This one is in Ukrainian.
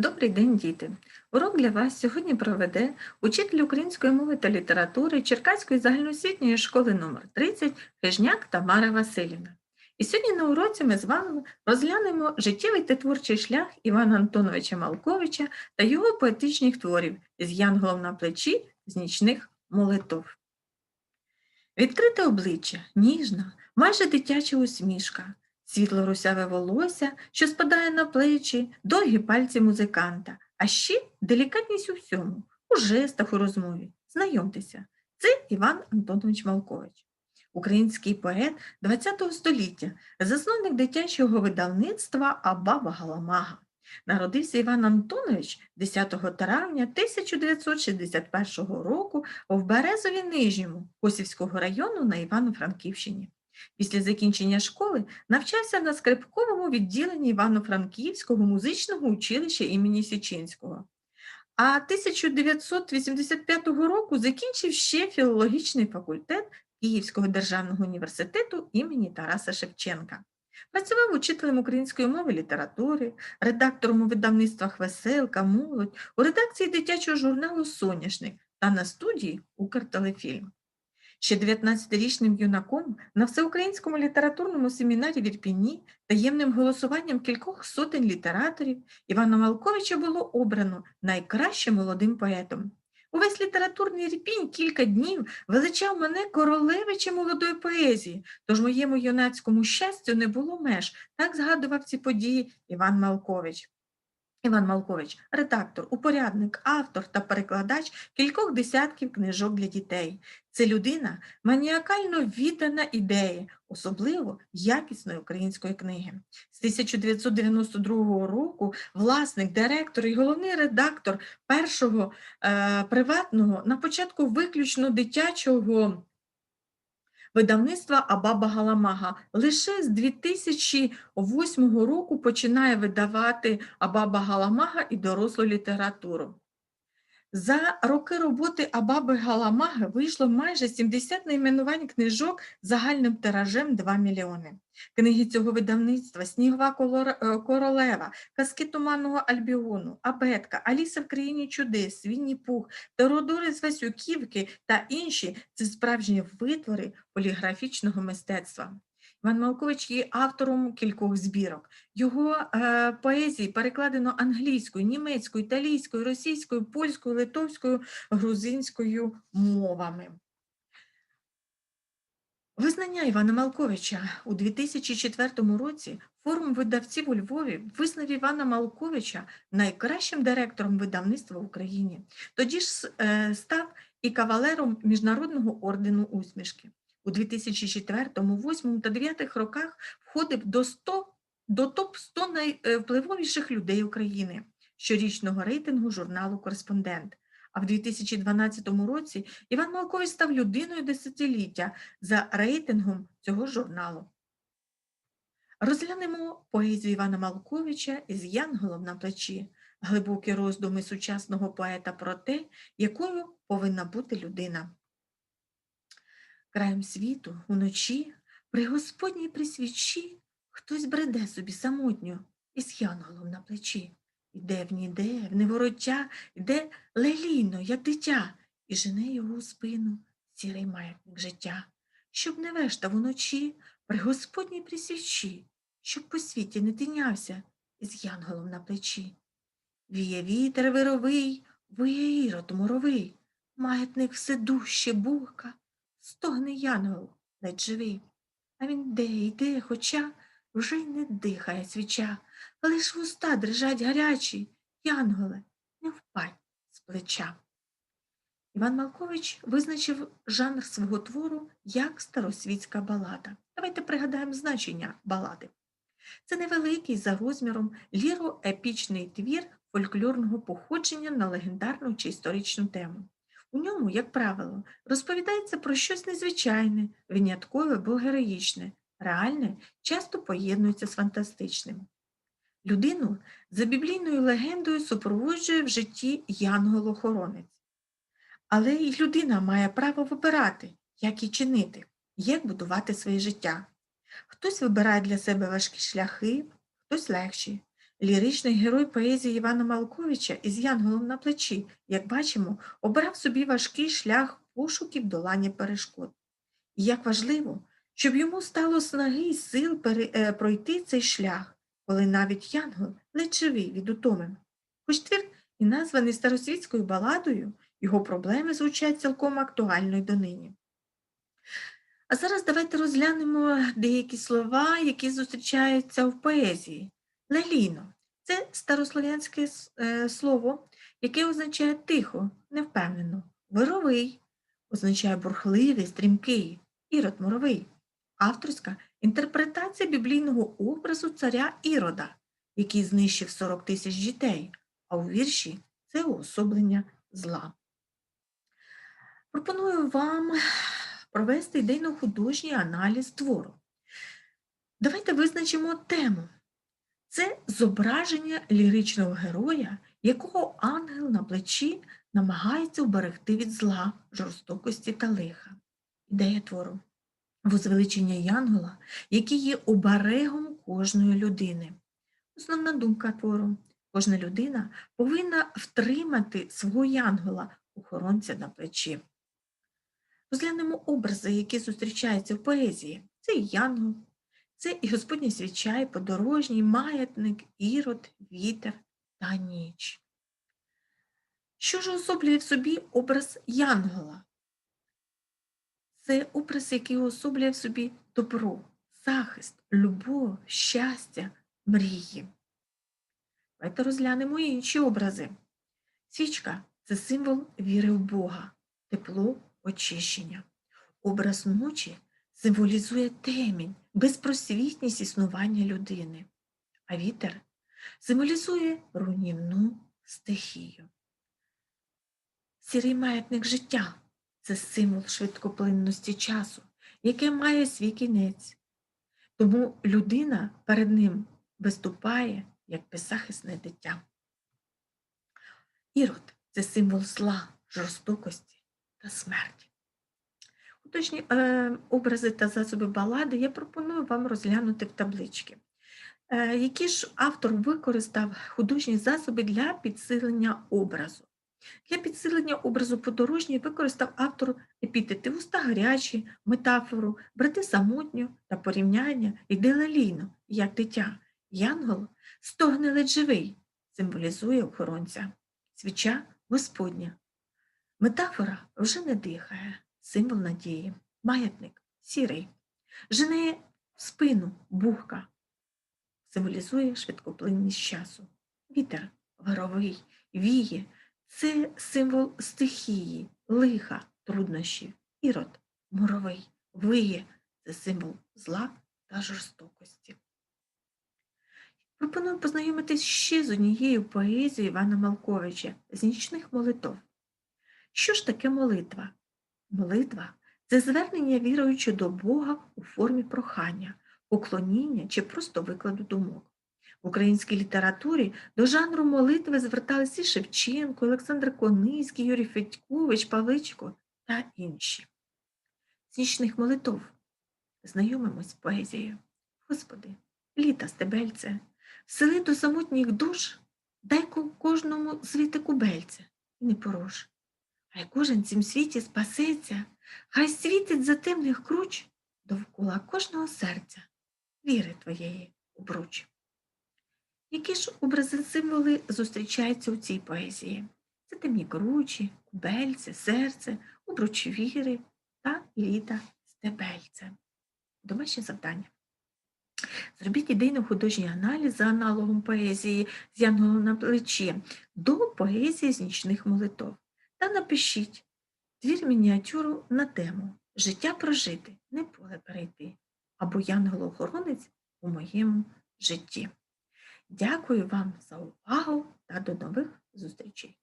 Добрий день, діти! Урок для вас сьогодні проведе учитель української мови та літератури Черкаської загальноосвітньої школи номер 30 Хижняк Тамара Василівна. І сьогодні на уроці ми з вами розглянемо життєвий та творчий шлях Івана Антоновича Малковича та його поетичних творів з Янголом на плечі з нічних молитов. Відкрите обличчя, ніжна, майже дитяча усмішка, світло русяве волосся, що спадає на плечі, довгі пальці музиканта, а ще делікатність у всьому, у жестах, у розмові. Знайомтеся, це Іван Антонович Малкович, український поет ХХ століття, засновник дитячого видавництва Абаба Галамага. Народився Іван Антонович 10 травня 1961 року в Березові Нижньому Косівського району на Івано-Франківщині. Після закінчення школи навчався на скрипковому відділенні Івано-Франківського музичного училища імені Січинського. А 1985 року закінчив ще філологічний факультет Київського державного університету імені Тараса Шевченка. Працював учителем української мови літератури, редактором у видавництвах Веселка, Молодь, у редакції дитячого журналу Соняшник та на студії Укртелефільм. Ще 19-річним юнаком на всеукраїнському літературному семінарі в Ірпіні таємним голосуванням кількох сотень літераторів Івана Малковича було обрано найкращим молодим поетом. Увесь літературний Ірпінь кілька днів величав мене королевичем молодої поезії, тож моєму юнацькому щастю не було меж, так згадував ці події Іван Малкович. Іван Малкович, редактор, упорядник, автор та перекладач кількох десятків книжок для дітей. Це людина маніакально віддана ідеї, особливо якісної української книги. З 1992 року власник, директор і головний редактор першого е, приватного, на початку виключно дитячого видавництва Абаба Галамага. Лише з 2008 року починає видавати Абаба Галамага і дорослу літературу. За роки роботи Абаби Галамаги вийшло майже 70 найменувань книжок загальним тиражем 2 мільйони. Книги цього видавництва Снігова е, королева, Казки Туманного Альбіону, Абетка, Аліса в країні чудес, Вінні Пух, Теодори з Васюківки та інші це справжні витвори поліграфічного мистецтва. Іван Малкович є автором кількох збірок. Його е, поезії перекладено англійською, німецькою, італійською, російською, польською, литовською, грузинською мовами. Визнання Івана Малковича у 2004 році форум видавців у Львові визнав Івана Малковича найкращим директором видавництва в Україні. Тоді ж е, став і кавалером Міжнародного ордену усмішки. У 2004, 2008 та 2009 роках входив до 100 до топ-100 найвпливовіших людей України щорічного рейтингу журналу Кореспондент. А в 2012 році Іван Малкович став людиною десятиліття за рейтингом цього журналу. Розглянемо поезію Івана Малковича із Янголом на плечі, глибокі роздуми сучасного поета про те, якою повинна бути людина. Краєм світу, уночі, при Господній присвічі, хтось бреде собі самотньо із янголом на плечі. Іде в ніде, в невороття, йде лелійно, як дитя, і жене його у спину сірий маятник життя, щоб не вештав уночі при Господній присвічі, щоб по світі не тинявся із янголом на плечі. Віє вітер вировий, виє ірод моровий, маятник все дужче бурка, стогне янгол, ледь живий. А він де йде, хоча вже й не дихає свіча, лиш вуста дрижать гарячі, янголе, не впадь з плеча. Іван Малкович визначив жанр свого твору як старосвітська балада. Давайте пригадаємо значення балади. Це невеликий за розміром ліроепічний твір фольклорного походження на легендарну чи історичну тему. У ньому, як правило, розповідається про щось незвичайне, виняткове або героїчне, реальне часто поєднується з фантастичним. Людину за біблійною легендою супроводжує в житті янгол-охоронець. Але і людина має право вибирати, як і чинити, як будувати своє життя. Хтось вибирає для себе важкі шляхи, хтось легші. Ліричний герой поезії Івана Малковича із Янголом на плечі, як бачимо, обрав собі важкий шлях пошуків долання перешкод. І як важливо, щоб йому стало снаги й сил е, пройти цей шлях, коли навіть Янгол ледь від утоми. Хоч твір і названий старосвітською баладою, його проблеми звучать цілком актуально й донині. А зараз давайте розглянемо деякі слова, які зустрічаються в поезії. Леліно це старослов'янське е, слово, яке означає тихо, невпевнено. Вировий означає бурхливий, стрімкий, ірод муровий. Авторська інтерпретація біблійного образу царя Ірода, який знищив 40 тисяч дітей, а у вірші це уособлення зла. Пропоную вам провести ідейно-художній аналіз твору. Давайте визначимо тему. Це зображення ліричного героя, якого ангел на плечі намагається вберегти від зла, жорстокості та лиха. Ідея твору возвеличення Янгола, який є оберегом кожної людини. Основна думка твору. Кожна людина повинна втримати свого янгола, охоронця на плечі. Розглянемо образи, які зустрічаються в поезії. Це янгол, це і Господня свіча, і подорожній, маятник, ірод, вітер та ніч. Що ж особлює в собі образ янгола? Це образ, який уособлює в собі добро, захист, любов, щастя, мрії. Давайте розглянемо інші образи. Свічка це символ віри в Бога, тепло, очищення. Образ ночі символізує темінь, безпросвітність існування людини, а вітер символізує руйнівну стихію. Сірий маятник життя це символ швидкоплинності часу, яке має свій кінець. Тому людина перед ним виступає як беззахисне дитя. Ірод це символ зла, жорстокості та смерті. Художні е, образи та засоби балади я пропоную вам розглянути в таблички. Е, які ж автор використав художні засоби для підсилення образу? Для підсилення образу подорожній використав автор епітети уста гарячі, метафору, брати самотню та порівняння іде лелійно, як дитя. Янгол стогне ледь живий, символізує охоронця. Свіча Господня. Метафора вже не дихає, символ надії. Маятник сірий. Жене спину бухка. Символізує швидкоплинність часу. Вітер варовий, віє. Це символ стихії, лиха, труднощів. Ірод муровий, виє це символ зла та жорстокості. Пропоную познайомитись ще з однією поезією Івана Малковича з нічних молитов. Що ж таке молитва? Молитва це звернення віруючи до Бога у формі прохання, поклоніння чи просто викладу думок. В українській літературі до жанру молитви зверталися і Шевченко, Олександр Кониський, Юрій Федькович, Павличко та інші. З нічних молитов знайомимось з поезією. Господи, літа стебельце, сели до самотніх душ, дай кожному звити кубельце і не порош. Хай кожен цім світі спасеться, хай світить за темних круч довкола кожного серця, віри твоєї обруч. Які ж образи символи зустрічаються у цій поезії? Це темні кручі, кубельце, серце, обруч віри та літа стебельце. Домашнє завдання. Зробіть ідейно-художній аналіз за аналогом поезії з Янголом на плечі до поезії з нічних молитов та напишіть твір мініатюру на тему Життя прожити, не поле перейти або Янгол-охоронець у моєму житті. Дякую вам за увагу та до нових зустрічей!